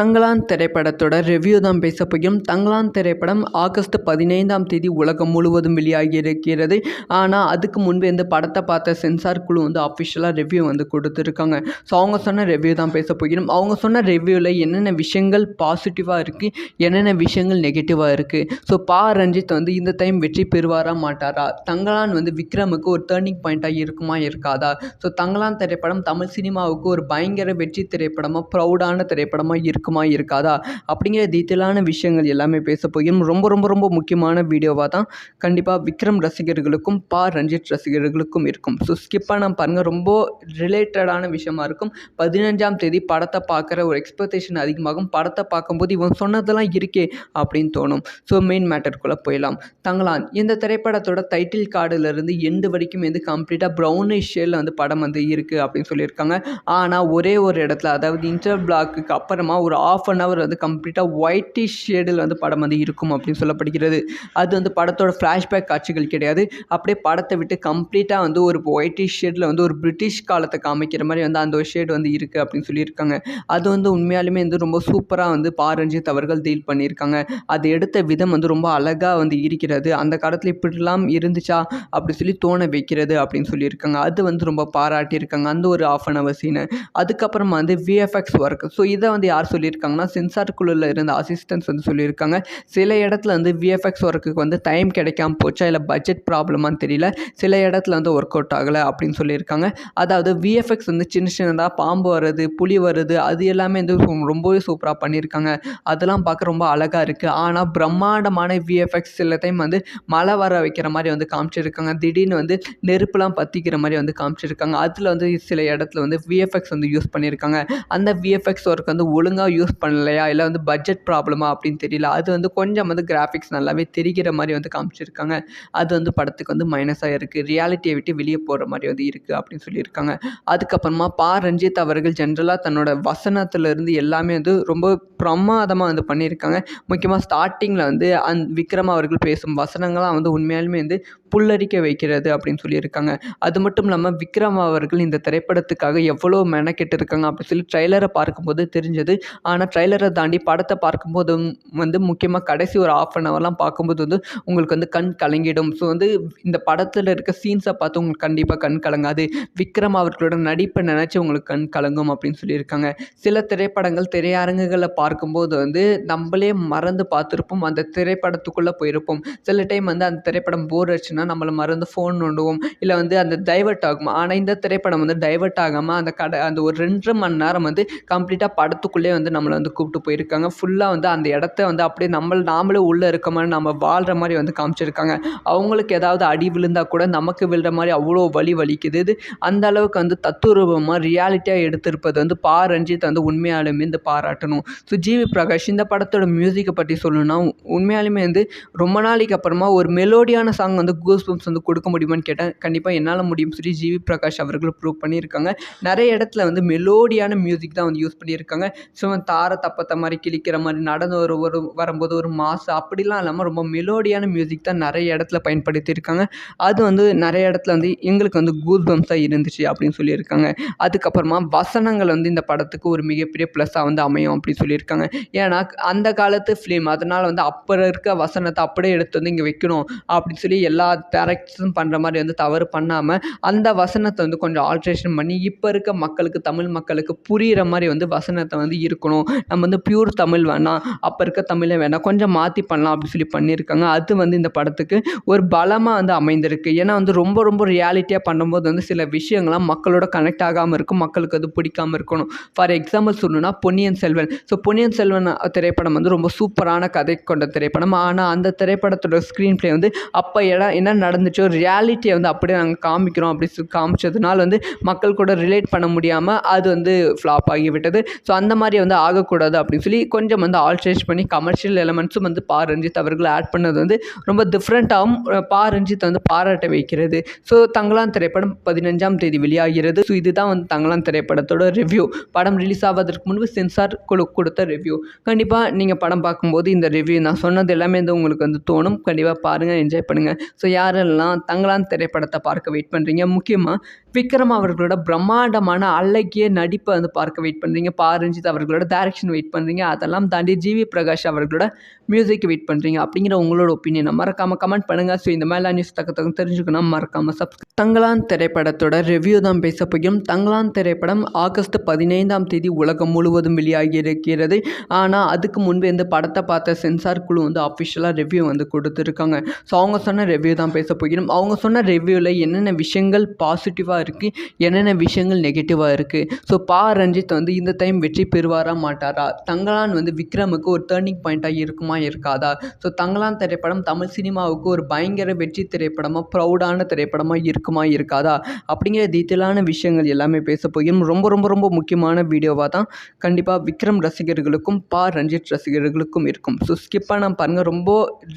தங்களான் திரைப்படத்தோட ரிவ்யூ தான் பேச போகிறோம். தங்களான் திரைப்படம் ஆகஸ்ட் பதினைந்தாம் தேதி உலகம் முழுவதும் வெளியாகி இருக்கிறது ஆனால் அதுக்கு முன்பு இந்த படத்தை பார்த்த சென்சார் குழு வந்து அஃபிஷியலாக ரிவ்யூ வந்து கொடுத்துருக்காங்க. ஸோ அவங்க சொன்ன ரிவ்யூ தான் பேச போகிறோம். அவங்க சொன்ன ரிவ்யூவில் என்னென்ன விஷயங்கள் பாசிட்டிவாக இருக்குது என்னென்ன விஷயங்கள் நெகட்டிவாக இருக்குது ஸோ பா ரஞ்சித் வந்து இந்த டைம் வெற்றி பெறுவாரா மாட்டாரா? தங்களான் வந்து விக்ரமுக்கு ஒரு டேர்னிங் பாயிண்ட்டாக இருக்குமா இருக்காதா? ஸோ தங்களான் திரைப்படம் தமிழ் சினிமாவுக்கு ஒரு பயங்கர வெற்றி திரைப்படமாக ப்ரௌடான திரைப்படமாக இருக்குமா இருக்காதா? அப்படிங்கிற டீட்டெயிலான விஷயங்கள் எல்லாமே பேச போகிறோம். ரொம்ப ரொம்ப ரொம்ப முக்கியமான வீடியோவாக தான் கண்டிப்பாக விக்ரம் ரசிகர்களுக்கும் பா ரஞ்சித் ரசிகர்களுக்கும் இருக்கும். ஸோ ஸ்கிப்பாக நான் பாருங்கள் ரொம்ப ரிலேட்டடான விஷயமா இருக்கும். பதினஞ்சாம் தேதி படத்தை பார்க்குற ஒரு எக்ஸ்பெக்டேஷன் அதிகமாகும். படத்தை பார்க்கும்போது இவன் சொன்னதெல்லாம் இருக்கே அப்படின்னு தோணும். ஸோ மெயின் மேட்டருக்குள்ளே போயிடலாம். தங்கலான் இந்த திரைப்படத்தோட டைட்டில் கார்டுலேருந்து எண்டு வரைக்கும் வந்து கம்ப்ளீட்டாக ப்ரௌனிஷ் ஷேடில் வந்து படம் வந்து இருக்குது அப்படின்னு சொல்லியிருக்காங்க. ஆனால் ஒரே ஒரு இடத்துல அதாவது இன்டர் பிளாக்கு அப்புறமா ஒரு ஆஃப் அன் ஹவர் வந்து கம்ப்ளீட்டாக ஒயிட்டிஷ் ஷேடில் வந்து படம் வந்து இருக்கும் அப்படின்னு சொல்லப்படுகிறது. அது வந்து படத்தோட ஃப்ளாஷ்பேக் காட்சிகள் கிடையாது. அப்படியே படத்தை விட்டு கம்ப்ளீட்டாக வந்து ஒரு ஒயிட்டிஷ் ஷேடில் வந்து ஒரு பிரிட்டிஷ் காலத்தை காமிக்கிற மாதிரி வந்து அந்த ஒரு ஷேடு வந்து இருக்குது அப்படின்னு சொல்லியிருக்காங்க. அது வந்து உண்மையாலுமே வந்து ரொம்ப சூப்பராக வந்து பாரஞ்சித் அவர்கள் டீல் பண்ணியிருக்காங்க. அது எடுத்த விதம் வந்து ரொம்ப அழகாக வந்து இருக்கிறது. அந்த காலத்தில் இப்படிலாம் இருந்துச்சா அப்படி சொல்லி தோண வைக்கிறது அப்படின்னு சொல்லியிருக்காங்க. அது வந்து ரொம்ப பாராட்டியிருக்காங்க. அந்த ஒரு ஆஃப் அன் ஹவர் சீனை அதுக்கப்புறமா வந்து விஎஃப்எக்ஸ் ஒர்க் ஸோ இதை வந்து யார் சொல்லி சொல்லியிருக்காங்கன்னா சென்சார் குழுவில் இருந்த அசிஸ்டன்ஸ் வந்து சொல்லியிருக்காங்க. சில இடத்துல வந்து விஎஃப்எக்ஸ் ஒர்க்குக்கு வந்து டைம் கிடைக்காம போச்சா இல்லை பட்ஜெட் ப்ராப்ளமான்னு தெரியல. சில இடத்துல வந்து ஒர்க் அவுட் ஆகலை அப்படின்னு சொல்லியிருக்காங்க. அதாவது விஎஃப்எக்ஸ் வந்து சின்ன சின்னதாக பாம்பு வருது புலி வருது அது எல்லாமே வந்து ரொம்பவே சூப்பராக பண்ணியிருக்காங்க. அதெல்லாம் பார்க்க ரொம்ப அழகாக இருக்குது ஆனால் பிரம்மாண்டமான விஎஃப்எக்ஸ் சில டைம் வந்து மழை வர வைக்கிற மாதிரி வந்து காமிச்சிருக்காங்க. திடீர்னு வந்து நெருப்புலாம் பற்றிக்கிற மாதிரி வந்து காமிச்சிருக்காங்க. அதில் வந்து சில இடத்துல வந்து விஎஃப்எக்ஸ் வந்து யூஸ் பண்ணியிருக்காங்க. அந்த விஎஃப்எக்ஸ் ஒர்க் வந்து ஒழுங்காக யூஸ் பண்ணலையா? இல்லை வந்து பட்ஜெட் ப்ராப்ளமா அப்படின்னு தெரியல. அது வந்து கொஞ்சம் வந்து கிராஃபிக்ஸ் நல்லாவே தெரிகிற மாதிரி வந்து காமிச்சிருக்காங்க. அது வந்து படத்துக்கு வந்து மைனஸாக இருக்குது ரியாலிட்டியை விட்டு வெளியே போகிற மாதிரி வந்து இருக்குது அப்படின்னு சொல்லியிருக்காங்க. அதுக்கப்புறமா பா. ரஞ்சித் அவர்கள் ஜென்ரலாக தன்னோட வசனத்துலேருந்து எல்லாமே வந்து ரொம்ப பிரமாதமாக வந்து பண்ணியிருக்காங்க. முக்கியமாக ஸ்டார்டிங்கில் வந்து அந் விக்ரம் அவர்கள் பேசும் வசனங்கள்லாம் வந்து உண்மையாலுமே வந்து புல்லரிக்க வைக்கிறது அப்படின்னு சொல்லியிருக்காங்க. அது மட்டும் இல்லாமல் விக்ரம் அவர்கள் இந்த திரைப்படத்துக்காக எவ்வளோ மெனக்கெட்டு இருக்காங்க அப்படின்னு சொல்லி ட்ரெய்லரை பார்க்கும்போது தெரிஞ்சது. ஆனால் ட்ரைலரை தாண்டி படத்தை பார்க்கும்போது வந்து முக்கியமாக கடைசி ஒரு ஆஃப் அன் ஹவர்லாம் பார்க்கும்போது வந்து உங்களுக்கு வந்து கண் கலங்கிடும். ஸோ வந்து இந்த படத்தில் இருக்க சீன்ஸை பார்த்து உங்களுக்கு கண்டிப்பாக கண் கலங்காது. விக்ரம் அவர்களோட நடிப்பை நினச்சி உங்களுக்கு கண் கலங்கும் அப்படின்னு சொல்லியிருக்காங்க. சில திரைப்படங்கள் திரையரங்குகளை பார்க்கும்போது வந்து நம்மளே மறந்து பார்த்துருப்போம். அந்த திரைப்படத்துக்குள்ளே போயிருப்போம். சில டைம் வந்து அந்த திரைப்படம் போர் அடிச்சுன்னா நம்மளை மறந்து ஃபோன் நோண்டுவோம். இல்லை வந்து அந்த டைவர்ட் ஆகும்? ஆனால் இந்த திரைப்படம் வந்து டைவர்ட் ஆகாமல் அந்த கடை அந்த ஒரு ரெண்டரை மணி நேரம் வந்து கம்ப்ளீட்டாக படத்துக்குள்ளே வந்து நம்மளை வந்து கூப்பிட்டு போயிருக்காங்க. ஃபுல்லாக வந்து அந்த இடத்த வந்து அப்படியே நம்ம நாமளே உள்ளே இருக்க மாதிரி நம்ம வாழ்கிற மாதிரி வந்து காமிச்சிருக்காங்க. அவங்களுக்கு ஏதாவது அடி விழுந்தால் கூட நமக்கு விழுற மாதிரி அவ்வளோ வலி வலிக்குது. இது அந்த அளவுக்கு வந்து தத்துரூபமாக ரியாலிட்டியாக எடுத்திருப்பது வந்து பா ரஞ்சித் வந்து உண்மையாலுமே இந்த பாராட்டணும். ஸோ ஜிவி பிரகாஷ் இந்த படத்தோட மியூசிக்கை பற்றி சொல்லணும்னா உண்மையாலுமே வந்து ரொம்ப நாளைக்கு அப்புறமா ஒரு மெலோடியான சாங் வந்து கூஸ் பம்ப்ஸ் வந்து கொடுக்க முடியுமான்னு கேட்டால் கண்டிப்பாக என்னால் முடியும். சொல்லி ஜிவி பிரகாஷ் அவர்கள் ப்ரூவ் பண்ணியிருக்காங்க. நிறைய இடத்துல வந்து மெலோடியான மியூசிக் தான் வந்து யூஸ் பண்ணியிருக்காங்க. ஸோ தார தப்பத்த மாதிரி கிழிக்கிற மாதிரி நடந்து ஒரு ஒரு வரும்போது ஒரு மாசு அப்படிலாம் இல்லாமல் ரொம்ப மெலோடியான மியூசிக் தான் நிறைய இடத்துல பயன்படுத்தியிருக்காங்க. அது வந்து நிறைய இடத்துல வந்து எங்களுக்கு வந்து கூஸ் இருந்துச்சு அப்படின்னு சொல்லியிருக்காங்க. அதுக்கப்புறமா வசனங்கள் வந்து இந்த படத்துக்கு ஒரு மிகப்பெரிய ப்ளஸ்ஸாக வந்து அமையும் அப்படின்னு சொல்லியிருக்காங்க. ஏன்னா அந்த காலத்து ஃபிலிம் அதனால் வந்து அப்போ இருக்க வசனத்தை அப்படியே எடுத்து வந்து இங்கே வைக்கணும் அப்படின்னு சொல்லி எல்லா டேரக்டர்ஸும் பண்ணுற மாதிரி வந்து தவறு பண்ணாமல் அந்த வசனத்தை வந்து கொஞ்சம் ஆல்ட்ரேஷன் பண்ணி இப்போ இருக்க மக்களுக்கு தமிழ் மக்களுக்கு புரிகிற மாதிரி வந்து வசனத்தை வந்து இருக்கும் இருக்கணும் நம்ம வந்து பியூர் தமிழ் வேணாம். அப்போ இருக்க தமிழே வேணாம். கொஞ்சம் மாற்றி பண்ணலாம் அப்படின்னு சொல்லி பண்ணியிருக்காங்க. அது வந்து இந்த படத்துக்கு ஒரு பலமாக வந்து அமைந்திருக்கு. ஏன்னா வந்து ரொம்ப ரொம்ப ரியாலிட்டியாக பண்ணும்போது வந்து சில விஷயங்கள்லாம் மக்களோட கனெக்ட் ஆகாமல் இருக்கும். மக்களுக்கு அது பிடிக்காம இருக்கணும். ஃபார் எக்ஸாம்பிள் சொல்லணும்னா பொன்னியின் செல்வன். ஸோ பொன்னியின் செல்வன் திரைப்படம் வந்து ரொம்ப சூப்பரான கதை கொண்ட திரைப்படம். ஆனால் அந்த திரைப்படத்தோட ஸ்க்ரீன் ப்ளே வந்து அப்போ இடம் என்ன நடந்துச்சோ ரியாலிட்டியை வந்து அப்படியே நாங்கள் காமிக்கிறோம் அப்படி சொல்லி காமிச்சதுனால வந்து மக்கள் கூட ரிலேட் பண்ண முடியாமல் அது வந்து ஃப்ளாப் ஆகிவிட்டது ஸோ அந்த மாதிரி வந்து ஆகக்கூடாது அப்படின்னு சொல்லி கொஞ்சம் வந்து ஆல்ட்ரேஜ் பண்ணி கமர்ஷியல் எலமெண்ட்ஸும் வந்து பா ரஞ்சித் அவர்கள் ஆட் பண்ணது வந்து ரொம்ப டிஃப்ரெண்ட்டாகவும் பா ரஞ்சித் வந்து பாராட்ட வைக்கிறது. ஸோ தங்களான் திரைப்படம் பதினஞ்சாம் தேதி வெளியாகிறது. ஸோ இதுதான் வந்து தங்களான் திரைப்படத்தோட ரிவ்யூ படம் ரிலீஸ் ஆவதற்கு முன்பு சென்சார் குழு கொடுத்த ரிவ்யூ கண்டிப்பாக நீங்கள் படம் பார்க்கும்போது இந்த ரிவ்யூ நான் சொன்னது எல்லாமே வந்து உங்களுக்கு வந்து தோணும். கண்டிப்பாக பாருங்கள் என்ஜாய் பண்ணுங்கள் ஸோ யாரெல்லாம் தங்களான் திரைப்படத்தை பார்க்க வெயிட் பண்ணுறீங்க முக்கியமாக விக்ரம் அவர்களோட பிரம்மாண்டமான அழகிய நடிப்பை வந்து பார்க்க வெயிட் பண்ணுறீங்க பா ரஞ்சித் அவர்களோட டேரக்ஷன் வெயிட் பண்ணுறீங்க அதெல்லாம் தாண்டி ஜிவி பிரகாஷ் அவர்களோட மியூசிக் வெயிட் பண்ணுறீங்க அப்படிங்கிற உங்களோட ஒப்பீனியனை மறக்காமல் கமெண்ட் பண்ணுங்கள் ஸோ இந்த மாதிரிலாம் நியூஸ் தக்க தக்க தெரிஞ்சுக்கணும் மறக்காமல் சப் தங்களான் திரைப்படத்தோட ரிவ்யூ தான் பேச போகிறோம். தங்களான் திரைப்படம் ஆகஸ்ட் பதினைந்தாம் தேதி உலகம் முழுவதும் வெளியாகி இருக்கிறது. ஆனால் அதுக்கு முன்பு இந்த படத்தை பார்த்த சென்சார் குழு வந்து அஃபிஷியலாக ரிவ்யூ வந்து கொடுத்துருக்காங்க. ஸோ அவங்க சொன்ன ரிவ்யூ தான் பேச போகிறோம். அவங்க சொன்ன ரிவ்யூவில் என்னென்ன விஷயங்கள் பாசிட்டிவாக இருக்குது என்னென்ன விஷயங்கள் நெகட்டிவாக இருக்குது ஸோ பா ரஞ்சித் வந்து இந்த டைம் வெற்றி பெறுவாரா மாட்டாரா? தங்கலான் வந்து விக்ரமுக்கு ஒரு டேர்னிங் பாயிண்ட்டாக இருக்குமா இருக்காதா? ஸோ தங்கலான் திரைப்படம் தமிழ் சினிமாவுக்கு ஒரு பயங்கர வெற்றி திரைப்படமாக ப்ரௌடான திரைப்படமாக இருக்குமா இருக்காதா? அப்படிங்கிற டீட்டெயிலான விஷயங்கள் எல்லாமே பேச போகிறோம். ரொம்ப ரொம்ப ரொம்ப முக்கியமான வீடியோவாக தான் கண்டிப்பாக விக்ரம் ரசிகர்களுக்கும் பா ரஞ்சித் ரசிகர்களுக்கும் இருக்கும். ஸோ ஸ்கிப்பாக நான் பாருங்கள் ரொம்ப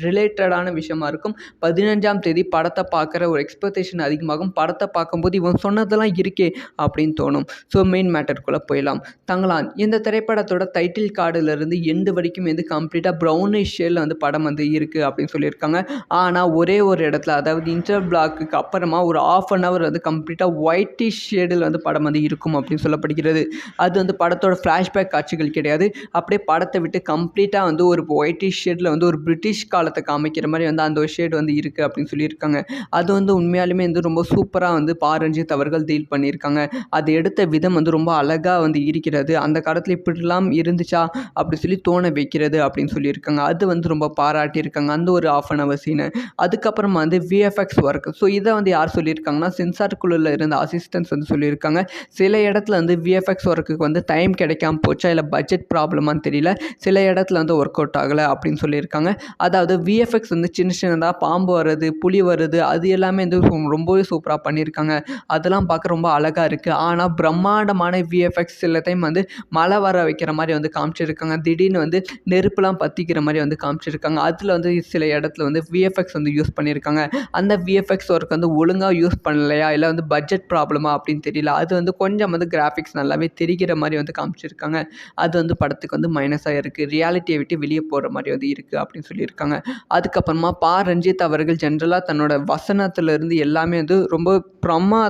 ரிலேட்டடான விஷயமா இருக்கும். பதினஞ்சாம் தேதி படத்தை பார்க்குற ஒரு எக்ஸ்பெக்டேஷன் அதிகமாகும். படத்தை பார்க்கும்போது இவன் சொன்னதெல்லாம் இருக்கே அப்படின்னு தோணும். ஸோ மெயின் மேட்டருக்குள்ளே போயிடலாம். தங்கலான் இந்த திரைப்படத்தோட டைட்டில் கார்டுலேருந்து எண்டு வரைக்கும் வந்து கம்ப்ளீட்டாக ப்ரௌனிஷ் ஷேடில் வந்து படம் வந்து இருக்குது அப்படின்னு சொல்லியிருக்காங்க. ஆனால் ஒரே ஒரு இடத்துல அதாவது இன்டர் பிளாக்குக்கு அப்புறமா ஒரு ஆஃப் அன் ஹவர் வந்து கம்ப்ளீட்டாக ஒயிட்டிஷ் ஷேடில் வந்து படம் வந்து இருக்கும் அப்படின்னு சொல்லப்படுகிறது. அது வந்து படத்தோட ஃப்ளாஷ்பேக் காட்சிகள் கிடையாது. அப்படியே படத்தை விட்டு கம்ப்ளீட்டாக வந்து ஒரு ஒயிட்டிஷ் ஷேடில் வந்து ஒரு பிரிட்டிஷ் காலத்தை காமிக்கிற மாதிரி வந்து அந்த ஒரு ஷேட் வந்து இருக்குது அப்படின்னு சொல்லியிருக்காங்க. அது வந்து உண்மையாலுமே வந்து ரொம்ப சூப்பராக வந்து பாரஞ்சு ரஞ்சித் அவர்கள் டீல் பண்ணியிருக்காங்க. அது எடுத்த விதம் வந்து ரொம்ப அழகாக வந்து இருக்கிறது. அந்த காலத்தில் இப்படிலாம் இருந்துச்சா? அப்படி சொல்லி தோண வைக்கிறது அப்படின்னு சொல்லியிருக்காங்க. அது வந்து ரொம்ப பாராட்டியிருக்காங்க. அந்த ஒரு ஆஃப் அன் அவர் சீனை அதுக்கப்புறமா வந்து விஎஃப்எக்ஸ் ஒர்க் ஸோ இதை வந்து யார் சொல்லியிருக்காங்கன்னா சென்சார் குழுவில் இருந்த அசிஸ்டன்ஸ் வந்து சொல்லியிருக்காங்க. சில இடத்துல வந்து விஎஃப்எக்ஸ் ஒர்க்குக்கு வந்து டைம் கிடைக்காம போச்சா? இல்லை பட்ஜெட் ப்ராப்ளமானு தெரியல. சில இடத்துல வந்து ஒர்க் அவுட் ஆகலை அப்படின்னு சொல்லியிருக்காங்க. அதாவது விஎஃப்எக்ஸ் வந்து சின்ன சின்னதாக பாம்பு வருது புலி வருது அது எல்லாமே வந்து ரொம்பவே சூப்பராக பண்ணியிருக்காங்க. அதெல்லாம் பார்க்க ரொம்ப அழகாக இருக்குது ஆனால் பிரம்மாண்டமான விஎஃப்எக்ஸ் எல்லாத்தையும் வந்து மழை வர வைக்கிற மாதிரி வந்து காமிச்சிருக்காங்க. திடீர்னு வந்து நெருப்புலாம் பற்றிக்கிற மாதிரி வந்து காமிச்சிருக்காங்க. அதில் வந்து சில இடத்துல வந்து விஎஃப்எக்ஸ் வந்து யூஸ் பண்ணியிருக்காங்க அந்த விஎஃப்எக்ஸ் ஒர்க் வந்து ஒழுங்காக யூஸ் பண்ணலையா? இல்லை வந்து பட்ஜெட் ப்ராப்ளமா அப்படின்னு தெரியல. அது வந்து கொஞ்சம் வந்து கிராஃபிக்ஸ் நல்லாவே தெரிகிற மாதிரி வந்து காமிச்சிருக்காங்க. அது வந்து படத்துக்கு வந்து மைனஸாக இருக்குது ரியாலிட்டியை விட்டு வெளியே போகிற மாதிரி வந்து இருக்குது அப்படின்னு சொல்லியிருக்காங்க. அதுக்கப்புறமா பா ரஞ்சித் அவர்கள் ஜென்ரலாக தன்னோட வசனத்துலேருந்து எல்லாமே வந்து ரொம்ப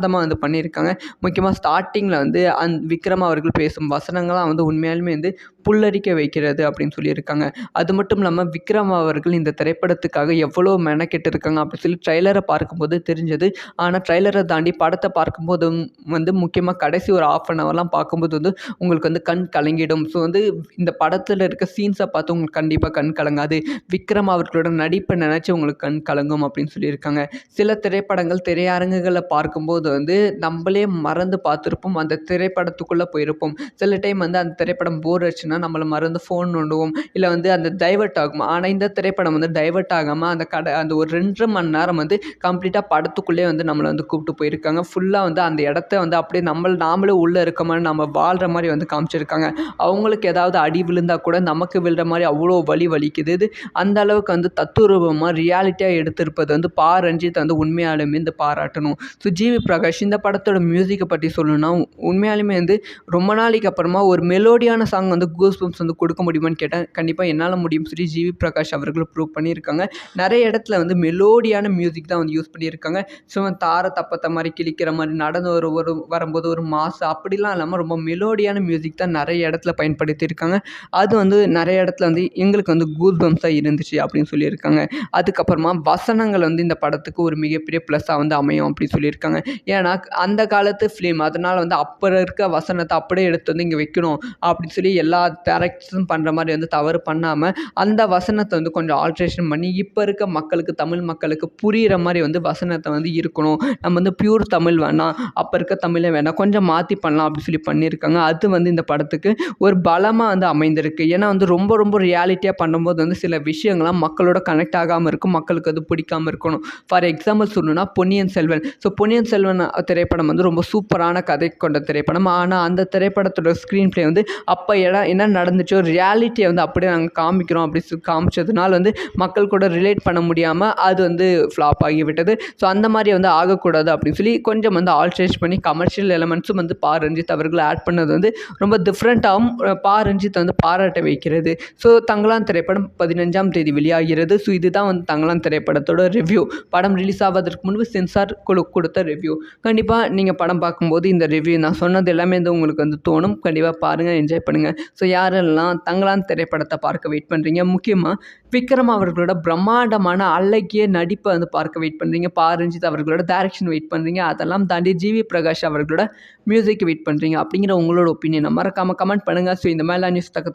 பிரமாதமாக வந்து பண்ணியிருக்காங்க. முக்கியமாக ஸ்டார்டிங்கில் வந்து அந் விக்ரம் அவர்கள் பேசும் வசனங்கள்லாம் வந்து உண்மையாலுமே வந்து புல்லரிக்க வைக்கிறது அப்படின்னு சொல்லியிருக்காங்க. அது மட்டும் இல்லாமல் விக்ரம் அவர்கள் இந்த திரைப்படத்துக்காக எவ்வளோ மெனக்கெட்டு இருக்காங்க அப்படின்னு சொல்லி ட்ரைலரை பார்க்கும்போது தெரிஞ்சது. ஆனால் ட்ரைலரை தாண்டி படத்தை பார்க்கும்போது வந்து முக்கியமாக கடைசி ஒரு ஆஃப் அன் ஹவர்லாம் பார்க்கும்போது வந்து உங்களுக்கு வந்து கண் கலங்கிடும். ஸோ வந்து இந்த படத்தில் இருக்க சீன்ஸை பார்த்து உங்களுக்கு கண்டிப்பாக கண் கலங்காது. விக்ரம் அவர்களோட நடிப்பை நினச்சி உங்களுக்கு கண் கலங்கும் அப்படின்னு சொல்லியிருக்காங்க. சில திரைப்படங்கள் திரையரங்குகளை பார்க்கும்போது வந்து நம்மளே மறந்து பார்த்துருப்போம். அந்த திரைப்படத்துக்குள்ளே போயிருப்போம். சில டைம் வந்து அந்த திரைப்படம் போர் அடிச்சுன்னா நம்மளை மறந்து ஃபோன் நோண்டுவோம். இல்லை வந்து அந்த டைவர்ட் ஆகும்? ஆனால் இந்த திரைப்படம் வந்து டைவர்ட் ஆகாமல் அந்த கடை அந்த ஒரு ரெண்டரை மணி நேரம் வந்து கம்ப்ளீட்டாக படத்துக்குள்ளே வந்து நம்மளை வந்து கூப்பிட்டு போயிருக்காங்க. ஃபுல்லாக வந்து அந்த இடத்த வந்து அப்படியே நம்ம நாமளே உள்ளே இருக்க மாதிரி நம்ம வாழ்கிற மாதிரி வந்து காமிச்சிருக்காங்க. அவங்களுக்கு ஏதாவது அடி விழுந்தால் கூட நமக்கு விழுற மாதிரி அவ்வளோ வலி வலிக்குது. இது அந்த அளவுக்கு வந்து தத்துரூபமாக ரியாலிட்டியாக எடுத்திருப்பது வந்து பா ரஞ்சித் வந்து உண்மையாலுமே இந்த பாராட்டணும். ஸோ ஜிவி பிரகாஷ் இந்த படத்தோட மியூசிக்கை பற்றி சொல்லணும்னா உண்மையாலுமே வந்து ரொம்ப நாளைக்கு அப்புறமா ஒரு மெலோடியான சாங் வந்து கூஸ் பம்ப்ஸ் வந்து கொடுக்க முடியுமான்னு கேட்டேன் கண்டிப்பாக என்னால் முடியும் சொல்லி ஜிவி பிரகாஷ் அவர்கள் ப்ரூவ் பண்ணியிருக்காங்க. நிறைய இடத்துல வந்து மெலோடியான மியூசிக் தான் வந்து யூஸ் பண்ணியிருக்காங்க. ஸோ தார தப்பத்த மாதிரி கிழிக்கிற மாதிரி நடந்து ஒரு ஒரு வரும்போது ஒரு மாசு அப்படிலாம் இல்லாமல் ரொம்ப மெலோடியான மியூசிக் தான் நிறைய இடத்துல பயன்படுத்தியிருக்காங்க. அது வந்து நிறைய இடத்துல வந்து எங்களுக்கு வந்து கூஸ் பம்ப்ஸாக இருந்துச்சு அப்படின்னு சொல்லியிருக்காங்க. அதுக்கப்புறமா வசனங்கள் வந்து இந்த படத்துக்கு ஒரு மிகப்பெரிய ப்ளஸ்ஸாக வந்து அமையும் அப்படின்னு சொல்லியிருக்காங்க. ஏன்னா அந்த காலத்து ஃபிலிம் அதனால் வந்து அப்போ இருக்க வசனத்தை அப்படியே எடுத்து வந்து இங்கே வைக்கணும் அப்படின்னு சொல்லி எல்லா டேரக்டர்ஸும் பண்ணுற மாதிரி வந்து தவறு பண்ணாமல் அந்த வசனத்தை வந்து கொஞ்சம் ஆல்ட்ரேஷன் பண்ணி இப்போ இருக்க மக்களுக்கு தமிழ் மக்களுக்கு புரிகிற மாதிரி வந்து வசனத்தை வந்து இருக்கணும். நம்ம வந்து பியூர் தமிழ் வேணாம். அப்போ இருக்க தமிழை வேணாம். கொஞ்சம் மாற்றி பண்ணலாம் அப்படின்னு சொல்லி பண்ணியிருக்காங்க. அது வந்து இந்த படத்துக்கு ஒரு பலமாக வந்து அமைந்திருக்கு. ஏன்னா வந்து ரொம்ப ரொம்ப ரியாலிட்டியாக பண்ணும்போது வந்து சில விஷயங்கள்லாம் மக்களோட கனெக்ட் ஆகாமல் இருக்கும். மக்களுக்கு அது பிடிக்காம இருக்கணும். ஃபார் எக்ஸாம்பிள் சொல்லணும்னா பொன்னியின் செல்வன். ஸோ பொன்னியின் செல்வன் திரைப்படம் வந்து ரொம்ப சூப்பரான கதை கொண்ட திரைப்படம். ஆனால் அந்த திரைப்படத்தோட ஸ்க்ரீன் ப்ளே வந்து அப்போ இடம் என்ன நடந்துச்சோ ரியாலிட்டியை வந்து அப்படியே நாங்கள் காமிக்கிறோம். அப்படி காமிச்சதுனால வந்து மக்கள் கூட ரிலேட் பண்ண முடியாமல் அது வந்து ஃப்ளாப் ஆகிவிட்டது ஸோ அந்த மாதிரி வந்து ஆகக்கூடாது அப்படின்னு சொல்லி கொஞ்சம் வந்து ஆல்ட்ரேஜ் பண்ணி கமர்ஷியல் எலமெண்ட்ஸும் வந்து பா ரஞ்சித் அவர்கள் ஆட் பண்ணது வந்து ரொம்ப டிஃப்ரெண்ட்டாகவும் பா ரஞ்சித் வந்து பாராட்ட வைக்கிறது. ஸோ தங்களான் திரைப்படம் பதினஞ்சாம் தேதி வெளியாகிறது. ஸோ இதுதான் வந்து தங்களான் திரைப்படத்தோட ரிவ்யூ படம் ரிலீஸ் ஆவதற்கு முன்பு சென்சார் குழு கொடுத்த ரிவ்யூ கண்டிப்பாக நீங்கள் படம் பார்க்கும்போது இந்த ரிவ்யூ நான் சொன்னது எல்லாமே வந்து உங்களுக்கு வந்து தோணும். கண்டிப்பாக பாருங்கள் என்ஜாய் பண்ணுங்கள் ஸோ யாரெல்லாம் தங்களான் திரைப்படத்தை பார்க்க வெயிட் பண்ணுறீங்க முக்கியமாக விக்ரம் அவர்களோட பிரம்மாண்டமான அழகிய நடிப்பை வந்து பார்க்க வெயிட் பண்ணுறீங்க பாரஞ்சித் அவர்களோட டேரக்ஷன் வெயிட் பண்ணுறீங்க அதெல்லாம் தாண்டி ஜிவி பிரகாஷ் அவர்களோட மியூசிக் வெயிட் பண்ணுறீங்க அப்படிங்கிற உங்களோட ஒப்பீனியனை மறக்காமல் கமெண்ட் பண்ணுங்கள் ஸோ இந்த மாதிரிலாம் நியூஸ் தக்க